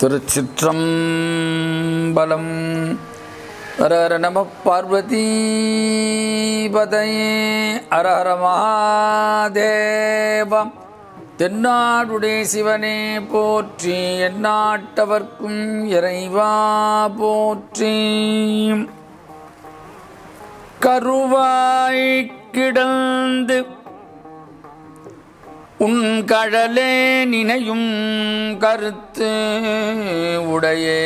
திருச்சிற்றம்பலம். ஹரஹர நம பார்வதி பதையே. ஹரஹர மகாதேவம். தென்னாடுடைய சிவனே போற்றி எந்நாட்டவர்க்கும் இறைவா போற்றி. கருவாய் கிடந்து உன் கழலே நினையும் கருத்து உடையே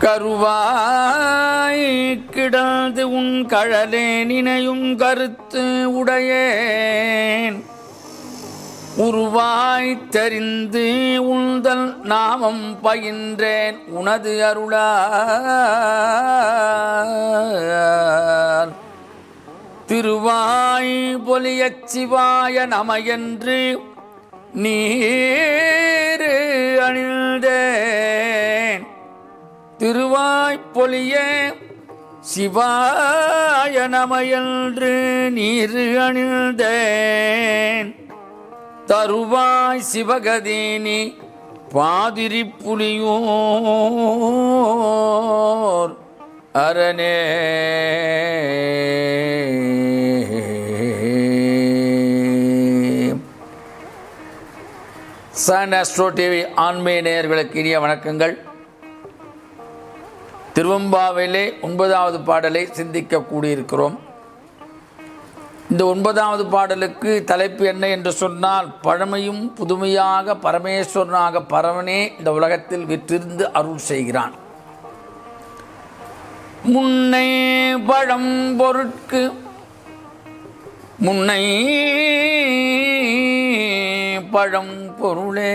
கருவாய் கிடாது உன் கழலே நினையும் கருத்து உடையேன். உருவாய் தெரிந்து உள்தல் நாமம் பயின்றேன். உனது அருளா திருவாய் பொலியச் சிவாய நமையென்று நீர் அணிந்தேன். திருவாய்ப்பொலிய சிவாய சிவாய என்று நீர் அணிந்தேன். தருவாய் சிவகதீனி பாதிரி புலியோர் அரணே. சன் அஸ்ட்ரோ டிவி ஆன்மீக நேயர்களுக்கு இனிய வணக்கங்கள். திருவம்பாவிலே ஒன்பதாவது பாடலை சிந்திக்க கூடியிருக்கிறோம். இந்த ஒன்பதாவது பாடலுக்கு தலைப்பு என்ன என்று சொன்னால் பழமையும் புதுமையாக பரமேஸ்வரனாக பரவனே இந்த உலகத்தில் விற்றிருந்து அருள் செய்கிறான். முன்னை பழம் பொருட்கு முன்னை பழம் பொருளே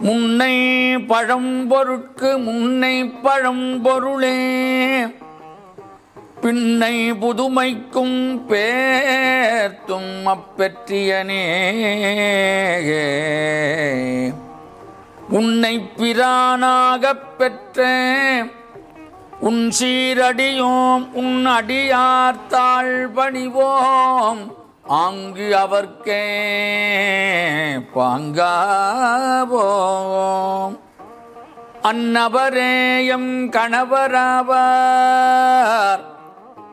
முன்னை பழம் பொருட்கு முன்னை பழம் பொருளே. பின்னை புதுமைக்கும் பேர்த்தும் அப்பெற்றியனே உன்னை பிரானாகப் பெற்ற உன் சீரடியோம் உன் அடியார் தாழ் பணிவோம் ஆங்கு அவர்க்கே பாங்காவோம். அன்னவரேயம் கணவராவார்.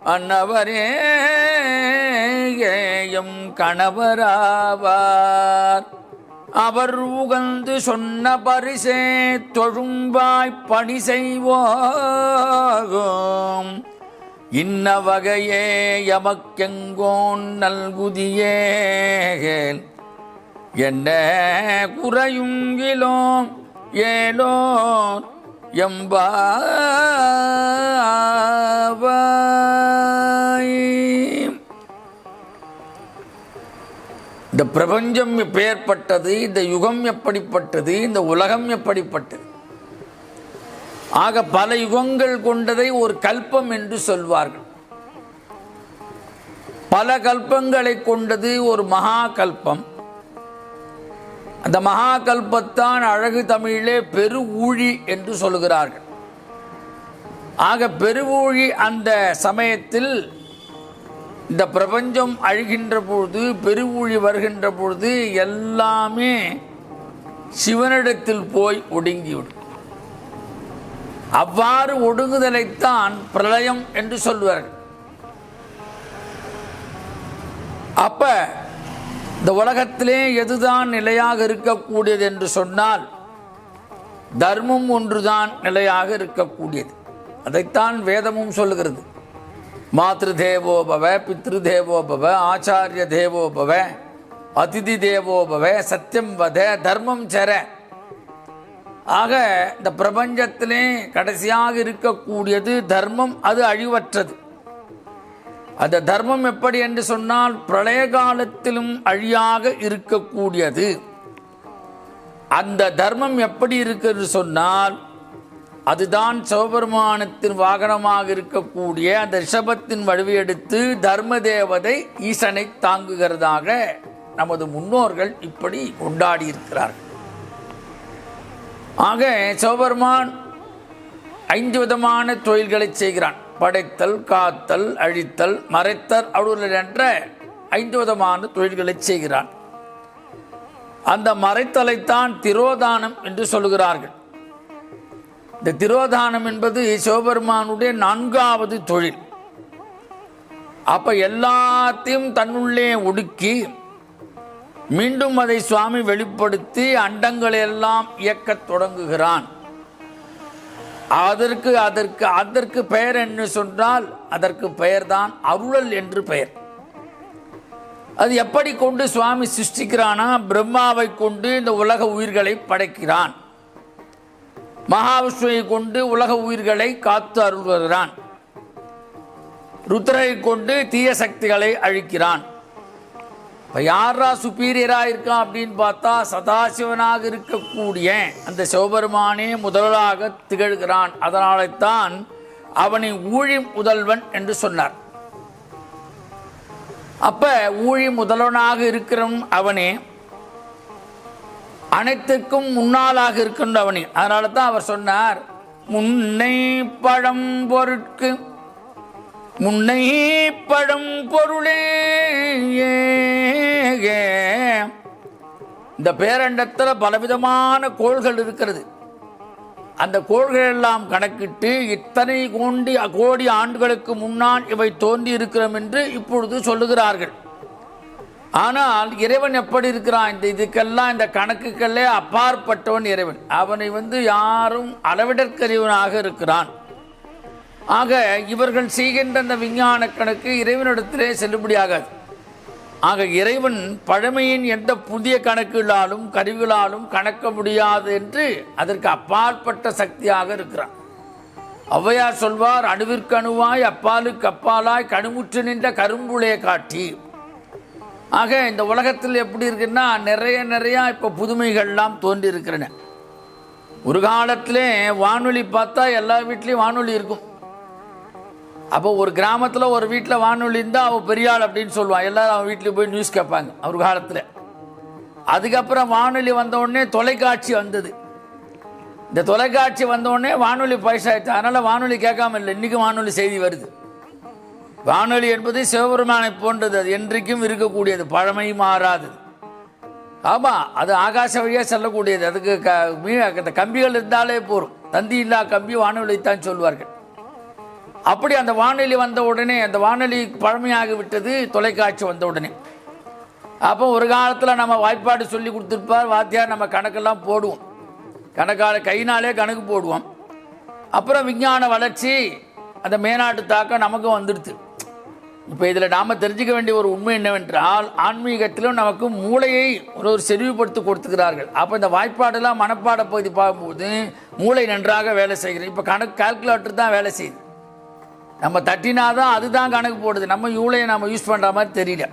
அன்னவரேயம் கணவராவார். அவர் உகந்து சொன்ன பரிசே தொழும்பாய் பணி செய்வோம். இன்ன வகையே எமக்கெங்கோன் நல்குதியே என்ன குறையுங்கிலோம் ஏலோ எம்பாய் இந்த பிரபஞ்சம் எப்பேற்பட்டது? இந்த யுகம் எப்படிப்பட்டது? இந்த உலகம் எப்படிப்பட்டது? ஆக பல யுகங்கள் கொண்டதை ஒரு கல்பம் என்று சொல்வார்கள். பல கல்பங்களை கொண்டது ஒரு மகா கல்பம் அந்த மகா கல்பத்தான் அழகு தமிழிலே பெரு ஊழி என்று சொல்கிறார்கள் ஆக பெருவூழி அந்த சமயத்தில் இந்த பிரபஞ்சம் அழுகின்ற பொழுது பெருவூழி வருகின்ற பொழுது எல்லாமே சிவனிடத்தில் போய் ஒடுங்கிவிடும். அவ்வாறு ஒடுங்குதலைத்தான் பிரளயம் என்று சொல்வார்கள். அப்ப இந்த உலகத்திலே எதுதான் நிலையாக இருக்கக்கூடியது என்று சொன்னால் தர்மம் ஒன்றுதான் நிலையாக இருக்கக்கூடியது. அதைத்தான் வேதமும் சொல்லுகிறது. மாத்ரு தேவோபவ பித்ரு தேவோபவ ஆச்சாரிய தேவோபவ அதிதி தேவோபவ சத்தியம் வத தர்மம் சர. ஆக இந்த பிரபஞ்சத்திலே கடைசியாக இருக்கக்கூடியது தர்மம் அது அழிவற்றது. அந்த தர்மம் எப்படி என்று சொன்னால் பிரளய காலத்திலும் அழியாக இருக்கக்கூடியது. அந்த தர்மம் எப்படி இருக்கிறது சொன்னால் அதுதான் சிவபெருமானத்தின் வாகனமாக இருக்கக்கூடிய அந்த ரிஷபத்தின் வடிவெடுத்து தர்ம தேவதை ஈசனை தாங்குகிறதாக நமது முன்னோர்கள் இப்படி கொண்டாடி இருக்கிறார்கள் ஆக சிவபெருமான் ஐந்து விதமான தொழில்களை செய்கிறான். படைத்தல் காத்தல் அழித்தல் மறைத்தல் அருளல் என்ற ஐந்து விதமான தொழில்களை செய்கிறான். அந்த மறைத்தலைத்தான் திரோதானம் என்று சொல்கிறார்கள் இந்த திரோதானம் என்பது சிவபெருமானுடைய நான்காவது தொழில். அப்ப எல்லாத்தையும் தன்னுள்ளே ஒடுக்கி மீண்டும் அதை சுவாமி வெளிப்படுத்தி அண்டங்களை எல்லாம் இயக்கத் தொடங்குகிறான். அதற்கு அதற்கு அதற்கு பெயர் என்ன சொன்னால் அதற்கு பெயர்தான் அருளல் என்று பெயர். அது எப்படி கொண்டு சுவாமி சிருஷ்டிக்கிறானா? பிரம்மாவை கொண்டு இந்த உலக உயிர்களை படைக்கிறான். மகாவிஷ்ணுவை கொண்டு உலக உயிர்களை காத்து அருள்கிறான் ருத்ரரை கொண்டு தீய சக்திகளை அழிக்கிறான். இப்போ யாரா சுப்பீரியரா இருக்கான் அப்படின்னு பார்த்தா சதாசிவனாக இருக்கக்கூடிய அந்த சிவபெருமானே முதலாக திகழ்கிறான். அதனாலே தான் அவனை ஊழி முதல்வன் என்று சொன்னார். அப்ப ஊழி முதல்வனாக இருக்கிறவன் அவனே அனைத்துக்கும் முன்னாளாக இருக்கின்றவனே அதனால தான் அவர் சொன்னார் முன்னை பழம் பொருட்கு முன்னை பழம் பொருளே இந்த பேரண்டத்தில் பலவிதமான கோள்கள் இருக்கிறது. அந்த கோள்கள் எல்லாம் கணக்கிட்டு இத்தனை கோண்டி கோடி ஆண்டுகளுக்கு முன்னால் இவை தோன்றி இருக்கிறோம் என்று இப்பொழுது சொல்லுகிறார்கள். ஆனால் இறைவன் எப்படி இருக்கிறான்? இந்த இதுக்கெல்லாம் இந்த கணக்குகளே அப்பாற்பட்டவன் இறைவன். அவனை வந்து யாரும் அளவிடற்கறிவனாக இருக்கிறான். ஆக இவர்கள் செய்கின்ற அந்த விஞ்ஞான கணக்கு இறைவனிடத்திலே செல்லுபடியாகாது. ஆக இறைவன் பழமையின் எந்த புதிய கணக்குகளாலும் கருவிகளாலும் கணக்க முடியாது என்று அதற்கு அப்பாற்பட்ட சக்தியாக இருக்கிறான். ஔவையார் சொல்வார் அணுவிற்கு அணுவாய் அப்பாலுக்கு அப்பாலாய் கணுமுற்று நின்ற கரும்புளே காட்டி. ஆக இந்த உலகத்தில் எப்படி இருக்குன்னா நிறைய நிறையா இப்போ புதுமைகள்லாம் தோன்றி இருக்கிறன ஒரு காலத்திலே வானொலி பார்த்தா எல்லா வீட்லேயும் வானொலி இருக்கும். அப்போ ஒரு கிராமத்தில் ஒரு வீட்டில் வானொலி இருந்தால் அவள் பெரிய ஆள் அப்படின்னு சொல்லுவான் எல்லோரும் அவன் வீட்டில் போய் நியூஸ் கேட்பாங்க ஒரு காலத்தில். அதுக்கப்புறம் வானொலி வந்தவுடனே தொலைக்காட்சி வந்தது. இந்த தொலைக்காட்சி வந்தவுடனே வானொலி பைசாயிடுச்சு அதனால் வானொலி கேட்காம இல்லை. இன்றைக்கும் வானொலி செய்தி வருது. வானொலி என்பது சிவபெருமானை போன்றது. அது என்றைக்கும் இருக்கக்கூடியது. பழமை மாறாது. ஆமாம் அது ஆகாச வழியாக செல்லக்கூடியது. அதுக்கு க மீ- அந்த கம்பிகள் இருந்தாலே போதும் தந்தி இல்லா கம்பி வானொலித்தான் சொல்வார்கள். அப்படி அந்த வானொலி வந்த உடனே அந்த வானொலி பழமையாகி விட்டது தொலைக்காட்சி வந்த உடனே. அப்போ ஒரு காலத்தில் நம்ம வாய்ப்பாடு சொல்லி கொடுத்துருப்பார். வாத்தியார் நம்ம கணக்கெல்லாம் போடுவோம். கணக்கால கைனாலே கணக்கு போடுவோம். அப்புறம் விஞ்ஞான வளர்ச்சி அந்த மேனாட்டு தாக்கம் நமக்கும் வந்துடுது. இப்போ இதில் நாம் தெரிஞ்சுக்க வேண்டிய ஒரு உண்மை என்னவென்றால் ஆன்மீகத்திலும் நமக்கு மூளையை ஒரு ஒரு செறிவுபடுத்தி கொடுத்துக்கிறார்கள். அப்போ இந்த வாய்ப்பாடெல்லாம் மனப்பாட பகுதி பார்க்கும்போது மூளை நன்றாக வேலை செய்கிறது. இப்போ கணக்கு கால்குலேட்டர் தான் வேலை செய்யுது. நம்ம தட்டினா தான் அதுதான் கணக்கு போடுது. நம்ம யூலையை நம்ம யூஸ் பண்ணுற மாதிரி தெரியல.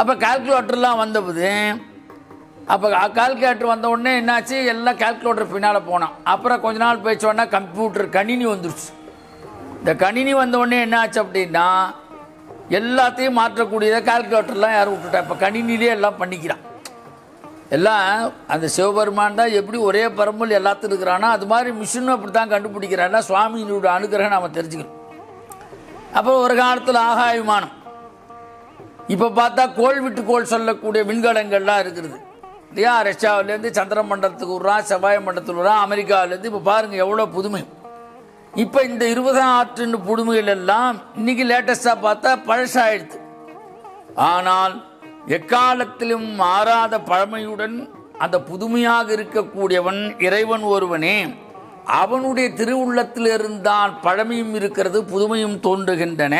அப்போ கால்குலேட்டர்லாம் வந்தபோது அப்போ கால்குலேட்டர் வந்த உடனே என்னாச்சு? எல்லாம் கால்குலேட்டர் பின்னால் போனோம் அப்புறம் கொஞ்ச நாள் போயிடுச்ச கம்ப்யூட்டர் கணினி வந்துருச்சு. இந்த கணினி வந்த உடனே என்னாச்சு அப்படின்னா எல்லாத்தையும் மாற்றக்கூடியதை கால்குலேட்டர்லாம் யாரும் விட்டுட்டா. இப்போ கணினிலே எல்லாம் பண்ணிக்கிறான். எல்லாம் அந்த சிவபெருமான் தான் எப்படி ஒரே பரம்பல் எல்லாத்துக்கும் இருக்கிறானோ அது மாதிரி மிஷினும் அப்படி தான் கண்டுபிடிக்கிறான்னா சுவாமியினுடைய அனுகிரகம் நாம் தெரிஞ்சுக்கணும். அப்போ ஒரு காலத்தில் ஆகாய விமானம் இப்போ பார்த்தா கோள் விட்டு கோள் சொல்லக்கூடிய விண்கலங்கள்லாம் இருக்கிறது இல்லையா? ரஷ்யாவிலேருந்து சந்திர மண்டலத்துக்கு விட்றான் செவ்வாய் மண்டலத்துக்கு விட்றான் அமெரிக்காவிலேருந்து. இப்போ பாருங்கள் எவ்வளோ புதுமை. இப்போ இந்த இருபதாம் ஆற்றின் புதுமைகள் எல்லாம் இன்னைக்கு லேட்டஸ்டாக பார்த்தா பழசாயிடுது. ஆனால் எக்காலத்திலும் மாறாத பழமையுடன் அந்த புதுமையாக இருக்கக்கூடியவன் இறைவன் ஒருவனே அவனுடைய திருவுள்ளத்தில் இருந்தால் பழமையும் இருக்கிறது புதுமையும் தோன்றுகின்றன.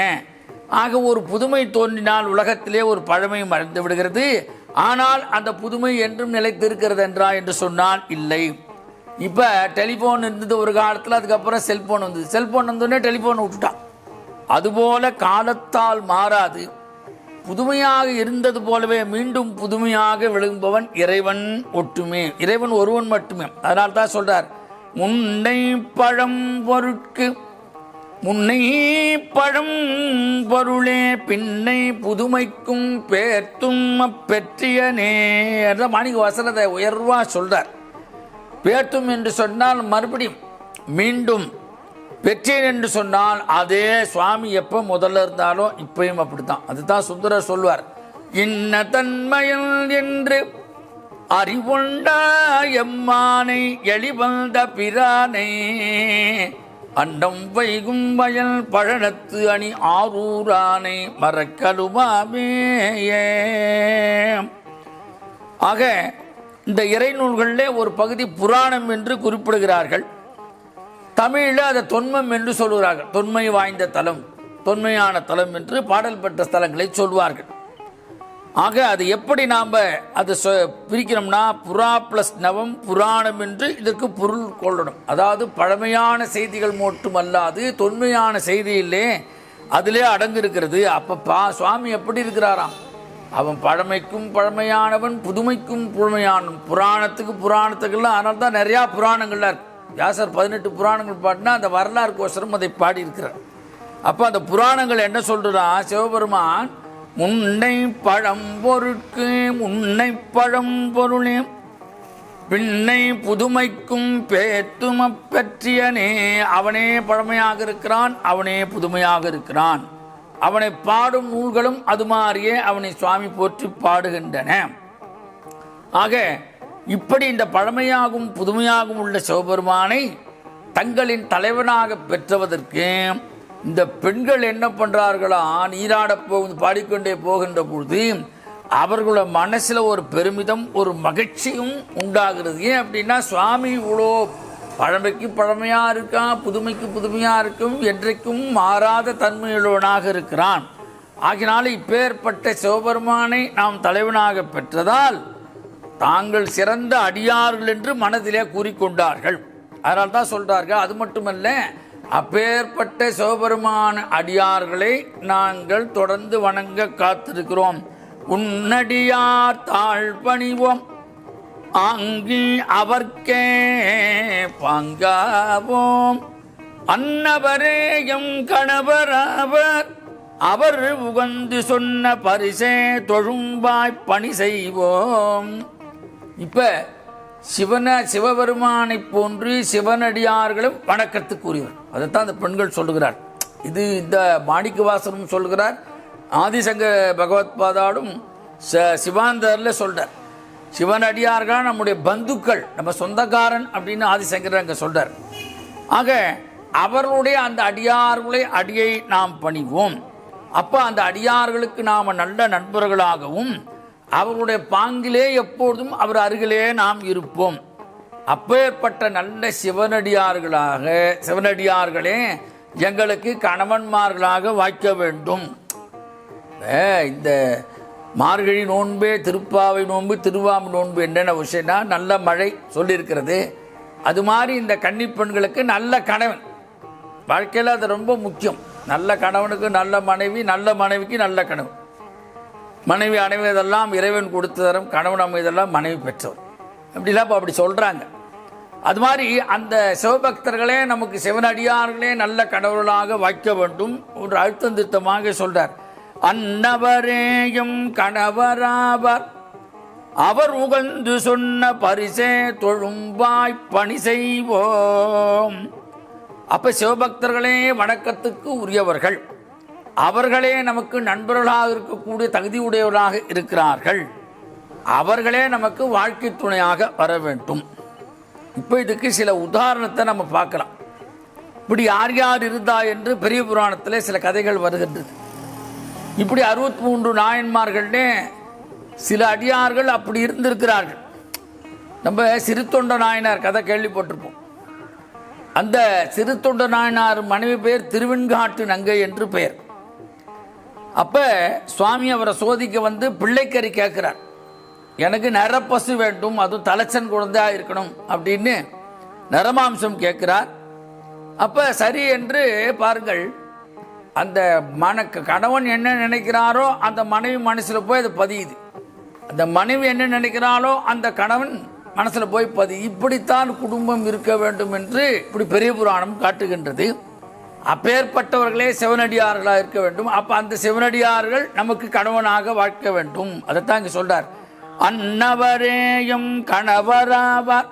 ஆக ஒரு புதுமை தோன்றினால் உலகத்திலே ஒரு பழமை மறைந்து விடுகிறது. ஆனால் அந்த புதுமை என்றும் நிலைத்திருக்கிறது என்றா என்று சொன்னால் இல்லை. இப்போ டெலிஃபோன் இருந்தது ஒரு காலத்தில் அதுக்கப்புறம் செல்ஃபோன் வந்தது. செல்ஃபோன் வந்தோடனே டெலிஃபோன் விட்டுட்டான். அதுபோல காலத்தால் மாறாது. புதுமையாக இருந்தது போலவே மீண்டும் புதுமையாக விளங்குபவன் இறைவன் ஒட்டுமே இறைவன் ஒருவன் மட்டுமே. அதனால் தான் சொல்கிறார் முன்னை பழம் பொருட்கு முன்னை பழம் பொருளே பின்னை புதுமைக்கும் பேர்த்தும் பெற்றியனே அதான் மாணிக்க வசனத்தை உயர்வாக சொல்கிறார் பேத்தும் என்று சொன்னால் மறுபடியும் மீண்டும் பெற்றேன் என்று சொன்னால் அதே சுவாமி எப்போ முதல்ல இருந்தாலும் இப்பயும் அப்படித்தான். அதுதான் சுந்தரர் சொல்வார். இன்ன தன்மையல் என்று அறிவுண்டா எம்மானை எளிவந்த பிரானை அண்டம் வைகும் வயல் பழனத்து அணி ஆரூரானை மறக்கலுமாமே ஆக இந்த இறைநூல்களிலே ஒரு பகுதி புராணம் என்று குறிப்பிடுகிறார்கள். தமிழில் அதை தொன்மம் என்று சொல்கிறார்கள் தொன்மை வாய்ந்த தலம் தொன்மையான தலம் என்று பாடல் பெற்ற ஸ்தலங்களை சொல்வார்கள். ஆக அது எப்படி நாம் அதை சொ பிரிக்கிறோம்னா புறா ப்ளஸ் நவம் புராணம் என்று இதற்கு பொருள் கொள்ளணும். அதாவது பழமையான செய்திகள் மட்டுமல்லாது தொன்மையான செய்தியிலே அதிலே அடங்கியிருக்கிறது. அப்போ பா சுவாமி எப்படி இருக்கிறாராம்? அவன் பழமைக்கும் பழமையானவன் புதுமைக்கும் புதுமையானவன். புராணத்துக்கு புராணத்துக்கெல்லாம் அதனால தான் நிறையா புராணங்கள்லாம் இருக்குது வியாசர் பதினெட்டு புராணங்கள் பாடினா அந்த வரலாறுக்கோசரம் அதை பாடியிருக்கிறார். அப்போ அந்த புராணங்கள் என்ன சொல்கிறான் சிவபெருமான் முன்னை பழம் பொருட்கு முன்னை பழம்பொருளே பின்னை புதுமைக்கும் பேத்தும பற்றியனே அவனே பழமையாக இருக்கிறான் அவனே புதுமையாக இருக்கிறான். அவனை பாடும் நூல்களும் அது மாதிரியே அவனை சுவாமி போற்றி பாடுகின்றன. ஆக இப்படி இந்த பழமையாகும் புதுமையாகவும் உள்ள சிவபெருமானை தங்களின் தலைவனாக பெற்றவதற்கு இந்த பெண்கள் என்ன பண்றார்களா? நீராட போகுது பாடிக்கொண்டே போகின்ற பொழுது அவர்களோட மனசுல ஒரு பெருமிதம் ஒரு மகிழ்ச்சியும் உண்டாகிறது. ஏன் அப்படின்னா சுவாமி இவ்வளோ பழமைக்கு பழமையாக இருக்கான் புதுமைக்கு புதுமையாக இருக்கும் என்றைக்கும் மாறாத தன்மையுள்ளவனாக இருக்கிறான். ஆகினால இப்பேற்பட்ட சிவபெருமானை நாம் தலைவனாக பெற்றதால் தாங்கள் சிறந்த அடியார்கள் என்று மனதிலே கூறிக்கொண்டார்கள். அதனால் தான் சொல்கிறார்கள் அது மட்டுமல்ல அப்பேற்பட்ட சிவபெருமான அடியார்களை நாங்கள் தொடர்ந்து வணங்க காத்திருக்கிறோம். உன்னடியார் தாழ் பணிவோம் ஆங்கி அவர்க்கே பங்காவோம். அன்னவரேயம் கணவராவர் அவர் உகந்து சொன்ன பரிசே தொழும்பாய் பணி செய்வோம். இப்ப சிவன சிவபெருமானை போன்று சிவனடியார்களும் வணக்கத்துக்குரியவர். அதைத்தான் அந்த பெண்கள் சொல்லுகிறார். இது இந்த மாணிக்க வாசனும் சொல்லுகிறார். ஆதிசங்க பகவத் பாதாடும் ச சிவாந்தரில் சொல்றார். சிவனடியார்கள் நம்முடைய பந்துக்கள் நம்ம சொந்தக்காரன் அப்படின்னு ஆதிசங்கர் அங்கே சொல்றார். ஆக அவர்களுடைய அந்த அடியார்களை அடியை நாம் பணிவோம். அப்போ அந்த அடியார்களுக்கு நாம் நல்ல நண்பர்களாகவும் அவர்களுடைய பாங்கிலே எப்பொழுதும் அவர் அருகிலே நாம் இருப்போம். அப்பேற்பட்ட நல்ல சிவனடியார்களாக சிவனடியார்களே எங்களுக்கு கணவன்மார்களாக வாய்க்க வேண்டும். ஏ, இந்த மார்கழி நோன்பே திருப்பாவை நோன்பு திருவாம்பு நோன்பு என்னென்ன விஷயம்னா நல்ல மழை சொல்லியிருக்கிறது. அது மாதிரி இந்த கன்னிப்பெண்களுக்கு நல்ல கணவன். வாழ்க்கையில் அது ரொம்ப முக்கியம். நல்ல கணவனுக்கு நல்ல மனைவி நல்ல மனைவிக்கு நல்ல கணவன். மனைவி அணைவதெல்லாம் இறைவன் கொடுத்து தரும் கணவன் அமைவதெல்லாம் மனைவி பெற்றவர் அப்படிலாம் இப்போ அப்படி சொல்கிறாங்க அது மாதிரி அந்த சிவபக்தர்களே நமக்கு சிவனடியார்களே நல்ல கடவுளாக வைக்க வேண்டும் ஒரு அழுத்தம் திருத்தமாக சொல்கிறார் அன்னவரேயும் கணவராவர். அவர் உகந்து சொன்ன பரிசே தொழும்பாய் பணி செய்வோம். அப்ப சிவபக்தர்களே வணக்கத்துக்கு உரியவர்கள். அவர்களே நமக்கு நண்பர்களாக இருக்கக்கூடிய தகுதியுடையவராக இருக்கிறார்கள். அவர்களே நமக்கு வாழ்க்கை துணையாக வர வேண்டும். இப்போ இதுக்கு சில உதாரணத்தை நம்ம பார்க்கலாம். இப்படி யார் யார் இருந்தா என்று பெரிய புராணத்தில் சில கதைகள் வருகின்றது. இப்படி அறுபத்தி மூன்று நாயன்மார்கள்னே சில அடியார்கள் அப்படி இருந்திருக்கிறார்கள். நம்ம சிறுத்தொண்ட நாயனார் கதை கேள்விப்பட்டிருப்போம். அந்த சிறுத்தொண்ட நாயனார் மனைவி பெயர் திருவெண்காட்டு நங்கை என்று பெயர். அப்ப சுவாமி அவரை சோதிக்க வந்து பிள்ளைக்கறி கேட்கிறார். எனக்கு நரப்பசு வேண்டும் அதுவும் தலைச்சன் குழந்தையா இருக்கணும் அப்படின்னு நரமாம்சம் கேட்கிறார். அப்ப சரி என்று பாருங்கள் அந்த மன கணவன் என்ன நினைக்கிறாரோ அந்த மனைவி மனசில் போய் அது பதியுது. அந்த மனைவி என்ன நினைக்கிறாளோ அந்த கணவன் மனசில் போய் பதி இப்படித்தான் குடும்பம் இருக்க வேண்டும் என்று இப்படி பெரிய புராணம் காட்டுகின்றது. அப்பேற்பட்டவர்களே சிவனடியார்களாக இருக்க வேண்டும். அப்போ அந்த சிவனடியார்கள் நமக்கு கணவனாக வாழ்க்க வேண்டும். அதைத்தான் இங்கே சொல்றார். அன்னவரேயும் கணவராவார்.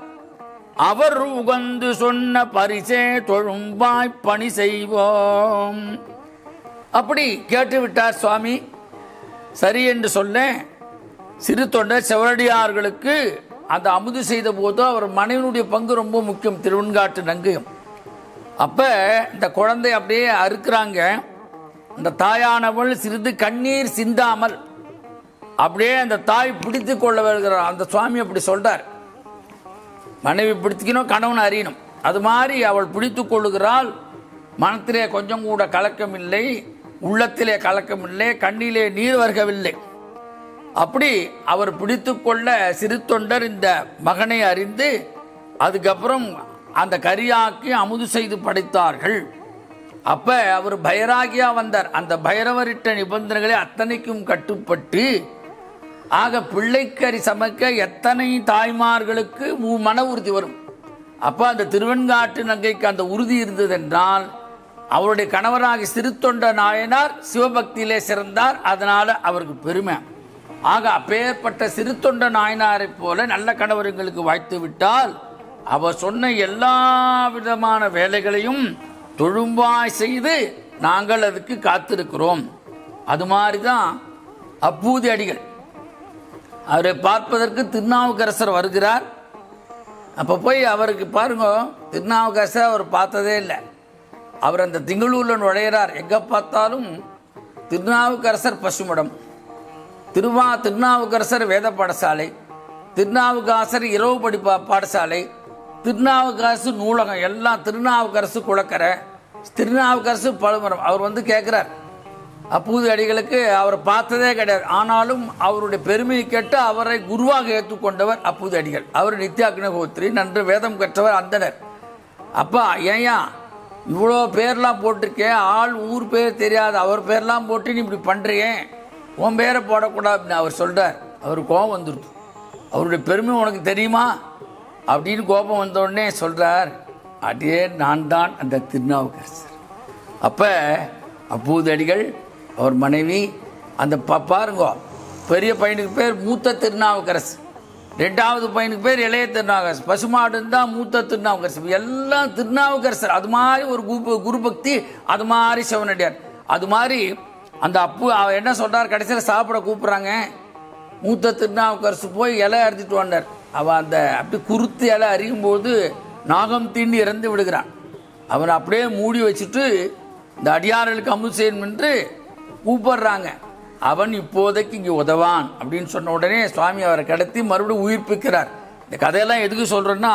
அவர் உகந்து சொன்ன பரிசே தொழும்பாய் பணி செய்வோம். அப்படி கேட்டுவிட்டார் சுவாமி. சரி என்று சொல்ல சிறு தொண்டர் செவரடியார்களுக்கு அந்த அமுது செய்த போது அவர் மனைவினுடைய பங்கு ரொம்ப முக்கியம் திருவன்காட்டு நங்கையும். அப்போ இந்த குழந்தை அப்படியே அறுக்கிறாங்க. இந்த தாயானவள் சிறிது கண்ணீர் சிந்தாமல் அப்படியே அந்த தாய் பிடித்து கொள்ள வருகிறார் அந்த சுவாமி அப்படி சொல்றார். மனைவி பிடித்துக்கணும் கணவன் அறியணும். அது மாதிரி அவள் பிடித்து கொள்ளுகிறாள். மனத்திலே கொஞ்சம் கூட கலக்கம் இல்லை உள்ளத்திலே கலக்கமில்லை கண்ணிலே நீர் வருகவில்லை. அப்படி அவர் பிடித்து கொள்ள சிறு தொண்டர் இந்த மகனை அறிந்து அதுக்கப்புறம் அந்த கரியாக்கி அமுது செய்து படைத்தார்கள். அப்ப அவர் பைராகியா வந்தார். அந்த பைரவரிட்ட நிபந்தனைகளை அத்தனைக்கும் கட்டுப்பட்டு ஆக பிள்ளைக்கறி சமைக்க எத்தனை தாய்மார்களுக்கு மன உறுதி வரும். அப்ப அந்த திருவெண்காட்டு நங்கைக்கு அந்த உறுதி இருந்ததென்றால் அவருடைய கணவராக சிறுத்தொண்ட நாயனார் சிவபக்தியிலே சிறந்தார். அதனால அவருக்கு பெருமை. ஆக அப்பேற்பட்ட சிறுத்தொண்ட நாயனாரைப் போல நல்ல கணவர்களுக்கு வாய்த்து விட்டால் அவர் சொன்ன எல்லா விதமான வேலைகளையும் தொழும்பாய் செய்து நாங்கள் அதுக்கு காத்திருக்கிறோம். அது மாதிரி தான் அப்பூதி அடிகள். அவரை பார்ப்பதற்கு திருநாவுக்கரசர் வருகிறார். அப்போ போய் அவருக்கு பாருங்க திருநாவுக்கரசர் அவர் பார்த்ததே இல்லை. அவர் அந்த திங்களூரில் நுழையிறார். எங்கே பார்த்தாலும் திருநாவுக்கரசர் பசுமடம். திருவா திருநாவுக்கரசர் வேத பாடசாலை. திருநாவுக்கரசர் இரவு படி பாடசாலை. திருநாவுக்கரசு நூலகம் எல்லாம் திருநாவுக்கரசு குளக்கரை. திருநாவுக்கரசு பழுமரம். அவர் வந்து கேட்குறார் அப்பூதி அடிகளுக்கு அவர் பார்த்ததே கிடையாது. ஆனாலும் அவருடைய பெருமையை கேட்டு அவரை குருவாக ஏற்றுக்கொண்டவர் அப்போது அடிகள். அவர் நித்யாக்னகோத்ரி நன்று வேதம் கற்றவர் அந்தனர். அப்பா ஏன் இவ்வளோ பேர்லாம் போட்டிருக்கேன் ஆள் ஊர் பேர் தெரியாது. அவர் பேர்லாம் போட்டு நீ இப்படி பண்ணுறியேன் உன் பேரை போடக்கூடாது அப்படின்னு அவர் சொல்கிறார் அவர் கோபம் வந்துருது. அவருடைய பெருமை உனக்கு தெரியுமா? அப்படின்னு கோபம் வந்த உடனே சொல்கிறார் அதே நான் தான் அந்த திருநாவுக்கரசர். அப்போ அப்பூதடிகள் அவர் மனைவி அந்த ப பாருங்க பெரிய பையனுக்கு பேர் மூத்த திருநாவுக்கரசு ரெண்டாவது பையனுக்கு பேர் இளைய திருநாவுக்கரசர் பசுமாடு தான் மூத்த திருநாவுக்கரசு. எல்லாம் திருநாவுக்கரசர். அது மாதிரி ஒரு குரு குரு பக்தி அது மாதிரி சிவனடியார். அது மாதிரி அந்த அப்பு அவர் என்ன சொல்கிறார் கடைசியில் சாப்பிட கூப்பிட்றாங்க. மூத்த திருநாவுக்கரசு போய் இலை அறுத்துட்டு வந்தார். அவன் அந்த அப்படி குருத்து இலை அறியும் போது நாகம் தீண்டி இறந்து விடுகிறான். அவனை அப்படியே மூடி வச்சுட்டு இந்த அடியார்களுக்கு அமுது செய்யணும் என்று கூப்பிடுறாங்க. அவன் இப்போதைக்கு இங்கே உதவான் அப்படின்னு சொன்ன உடனே சுவாமி அவரை கடத்தி மறுபடியும் உயிர்ப்பிக்கிறார். இந்த கதையெல்லாம் எதுக்கு சொல்கிறேன்னா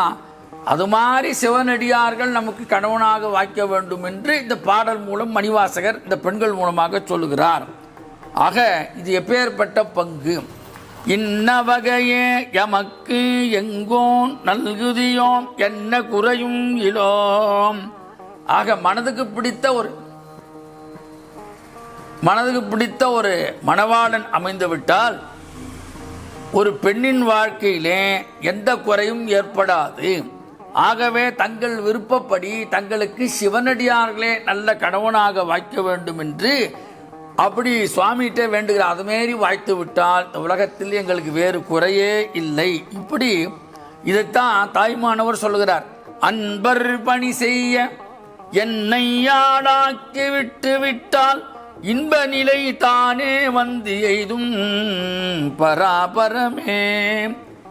அது மாதிரி சிவனடியார்கள் நமக்கு கணவனாக வாய்க்க வேண்டும் என்று இந்த பாடல் மூலம் மணிவாசகர் இந்த பெண்கள் மூலமாக சொல்லுகிறார். ஆக இது எப்பேற்பட்ட பங்கு? இன்ன வகையே எமக்கு எங்கோன் நல்குதியோம் என்ன குறையும் இலோம். ஆக மனதுக்கு பிடித்த ஒரு மனதுக்கு பிடித்த ஒரு மணவாளன் அமைந்துவிட்டால் ஒரு பெண்ணின் வாழ்க்கையிலே எந்த குறையும் ஏற்படாது. ஆகவே தங்கள் விருப்பப்படி தங்களுக்கு சிவனடியார்களே நல்ல கணவனாக வாய்க்க வேண்டும் என்று அப்படி சுவாமிகிட்ட வேண்டுகிறார் அதுமாரி வாய்த்து விட்டால் இந்த உலகத்தில் எங்களுக்கு வேறு குறையே இல்லை. இப்படி இதைத்தான் தாய்மானவர் சொல்லுகிறார். அன்பர் பணி செய்ய என்னை ஆளாக்கி விட்டு விட்டால் இன்ப நிலை தானே வந்து எய்தும் பராபரமே.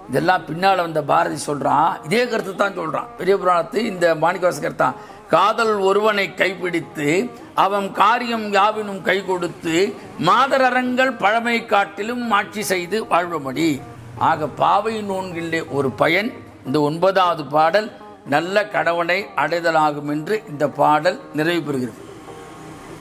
இதெல்லாம் பின்னால் வந்த பாரதி சொல்கிறான் இதே கருத்து தான் சொல்கிறான் பெரிய புராணத்தை இந்த மாணிக்கவாசகர் தான். காதல் ஒருவனை கைப்பிடித்து அவன் காரியம் யாவினும் கை கொடுத்து மாதரங்கள் பழமை காட்டிலும் ஆட்சி செய்து வாழ்வமடி ஆக பாவை நூன்கிலே ஒரு பயன் இந்த ஒன்பதாவது பாடல் நல்ல கடவுளை அடைதலாகும் என்று இந்த பாடல் நிறைவு பெறுகிறது.